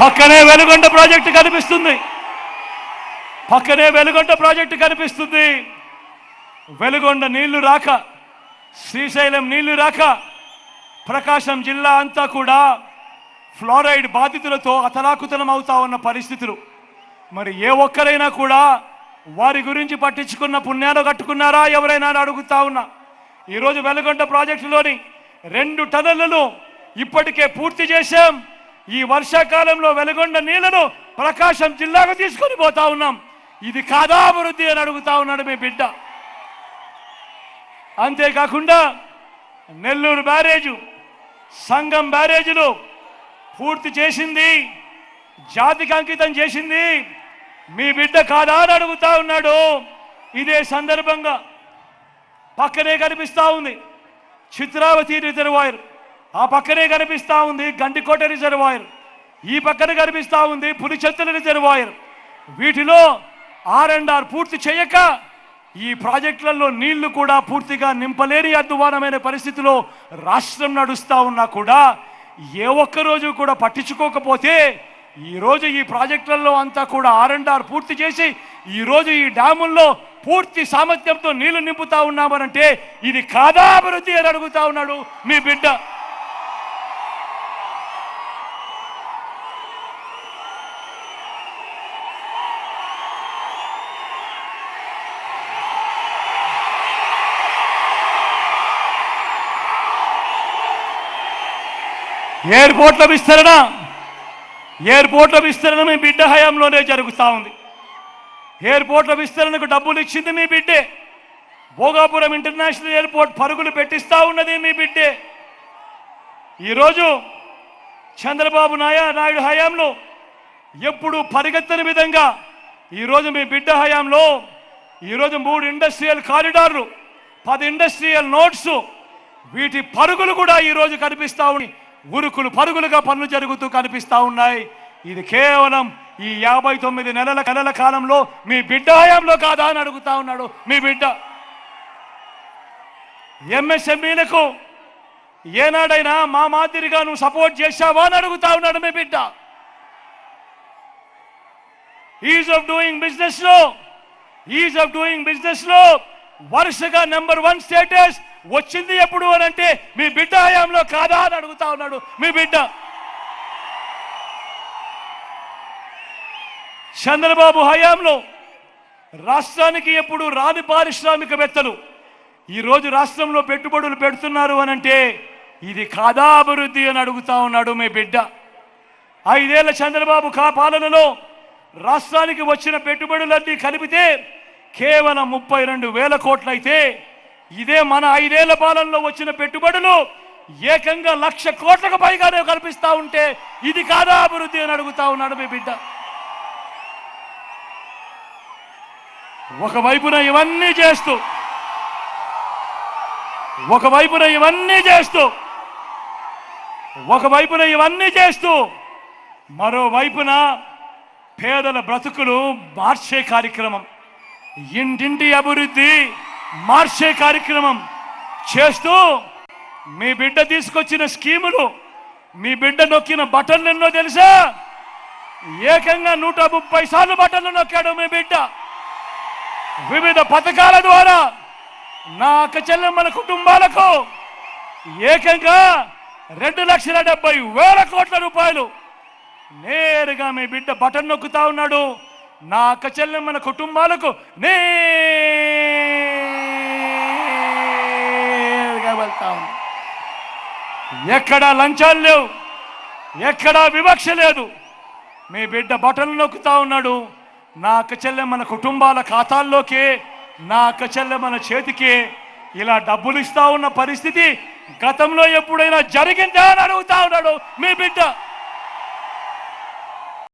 పక్కనే వెలుగొండ ప్రాజెక్టు కనిపిస్తుంది. పక్కనే వెలుగొండ ప్రాజెక్టు కనిపిస్తుంది. వెలుగొండ నీళ్ళు రాక శ్రీశైలం నీళ్ళు రాక ప్రకాశం జిల్లా అంతా కూడా ఫ్లోరైడ్ బాధితులతో అతలాకుతలం అవుతా ఉన్న పరిస్థితులు. మరి ఏ ఒక్కరైనా కూడా వారి గురించి పట్టించుకున్న పుణ్యాలు కట్టుకున్నారా? ఎవరైనా అడుగుతా ఉన్నా. ఈరోజు వెలుగొండ ప్రాజెక్టులోని రెండు టన్నులను ఇప్పటికే పూర్తి చేశాం. ఈ వర్షాకాలంలో వెలుగొండ నీళ్ళను ప్రకాశం జిల్లాకు తీసుకొని పోతా ఉన్నాం. ఇది కాదా అభివృద్ధి అని అడుగుతా ఉన్నాడు మీ బిడ్డ. అంతేకాకుండా నెల్లూరు బ్యారేజు సంఘం బ్యారేజీలు పూర్తి చేసింది జాతికి అంకితం చేసింది. మీ బిడ్డ కాదా అని అడుగుతా ఉన్నాడు. ఇదే సందర్భంగా పక్కనే కనిపిస్తూ ఉంది చిత్రావతి రిజర్వాయర్. ఆ పక్కనే కనిపిస్తూ ఉంది గండికోట రిజర్వాయర్. ఈ పక్కన కనిపిస్తూ ఉంది పులిచెత్తల రిజర్వాయర్. వీటిలో ఆర్ అండ్ ఆర్ పూర్తి చేయక ఈ ప్రాజెక్టులలో నీళ్ళు కూడా పూర్తిగా నింపలేని అధ్వానమైన పరిస్థితిలో రాష్ట్రం నడుస్తూ ఉన్నా కూడా ఏ ఒక్క రోజు కూడా పట్టించుకోకపోతే ఈరోజు ఈ ప్రాజెక్టులలో అంతా కూడా ఆర్ అండ్ ఆర్ పూర్తి చేసి ఈ రోజు ఈ డ్యాముల్లో పూర్తి సామర్థ్యంతో నీళ్ళు నింపుతా ఉన్నామనంటే ఇది కాదా అభివృద్ధి అని అడుగుతా ఉన్నాడు మీ బిడ్డ. ఎయిర్పోర్ట్ల విస్తరణ ఎయిర్పోర్ట్ల విస్తరణ మీ బిడ్డ హయాంలోనే జరుగుతూ ఉంది. ఎయిర్పోర్ట్ల విస్తరణకు డబ్బులు ఇచ్చింది మీ బిడ్డే. భోగాపురం ఇంటర్నేషనల్ ఎయిర్పోర్ట్ పరుగులు పెట్టిస్తూ ఉన్నది మీ బిడ్డే. ఈరోజు చంద్రబాబు నాయ నాయుడు హయాంలో ఎప్పుడు పరిగెత్తని విధంగా ఈరోజు మీ బిడ్డ హయాంలో ఈరోజు మూడు ఇండస్ట్రియల్ కారిడార్లు పది ఇండస్ట్రియల్ నోట్స్ వీటి పరుగులు కూడా ఈరోజు కనిపిస్తూ ఉన్నాయి. ఉరుకులు పరుగులుగా పనులు జరుగుతూ కనిపిస్తూ ఉన్నాయి. ఇది కేవలం ఈ యాభై తొమ్మిది నెలల నెలల కాలంలో మీ బిడ్డ హయాంలో కాదా అని అడుగుతా ఉన్నాడు. మీ బిడ్డ. ఎంఎస్ఎంఈలకు ఏనాడైనా మా మాదిరిగా నువ్వు సపోర్ట్ చేశావా అని అడుగుతా ఉన్నాడు మీ బిడ్డ. ఈజ్ ఆఫ్ డూయింగ్ బిజినెస్లో ఈజ్ ఆఫ్ డూయింగ్ బిజినెస్లో వరుసగా నెంబర్ వన్ స్టేటస్ వచ్చింది ఎప్పుడు అని అంటే మీ బిడ్డ హయాంలో కాదా? అని అడుగుతా ఉన్నాడు. మీ బిడ్డ. చంద్రబాబు హయాంలో రాష్ట్రానికి ఎప్పుడు రాని పారిశ్రామికవేత్తలు ఈరోజు రాష్ట్రంలో పెట్టుబడులు పెడుతున్నారు అని అంటే ఇది కాదా అభివృద్ధి? అని అడుగుతా ఉన్నాడు మీ బిడ్డ. ఐదేళ్ళ చంద్రబాబు కా పాలనలో రాష్ట్రానికి వచ్చిన పెట్టుబడులన్నీ కలిపితే కేవలం ముప్పై రెండు వేల కోట్లయితే ఇదే మన ఐదేళ్ళ పాలనలో వచ్చిన పెట్టుబడులు. ఏకంగా లక్ష కోట్లకు పైగానే కల్పిస్తా ఉంటే ఇది కాదా అభివృద్ధి అని అడుగుతా ఉన్నాడు మీ బిడ్డ. ఒకవైపున ఇవన్నీ చేస్తూ ఒకవైపున ఇవన్నీ చేస్తూ ఒకవైపున ఇవన్నీ చేస్తూ మరోవైపున పేదల బ్రతుకులు మార్చే కార్యక్రమం. ఇంటింటి అభివృద్ధి మార్చే కార్యక్రమం చేస్తూ మీ బిడ్డ తీసుకొచ్చిన స్కీములు మీ బిడ్డ నొక్కిన బటన్లు ఎన్నో తెలుసా? ఏకంగా నూట ముప్పై సార్లు బటన్లు నొక్కాడు మీ బిడ్డ. వివిధ పథకాల ద్వారా నా అక్క చెల్లెమ్మల కుటుంబాలకు ఏకంగా రెండు లక్షల డెబ్బై వేల కోట్ల రూపాయలు నేరుగా మీ బిడ్డ బటన్ నొక్కుతా ఉన్నాడు. నా అక్క చెల్లెమ్మల కుటుంబాలకు నే వెళ్తా ఉన్నాడు ఎక్కడా లంచాలు లేవు. ఎక్కడా వివక్ష లేదు. మీ బిడ్డ బటన్లు నొక్కుతా ఉన్నాడు. నా అక్కచెల్లె మన కుటుంబాల ఖాతాల్లోకి నా అక్కచెల్లె మన చేతికే ఇలా డబ్బులు ఇస్తా ఉన్న పరిస్థితి గతంలో ఎప్పుడైనా జరిగిందా అని అడుగుతా ఉన్నాడు మీ బిడ్డ.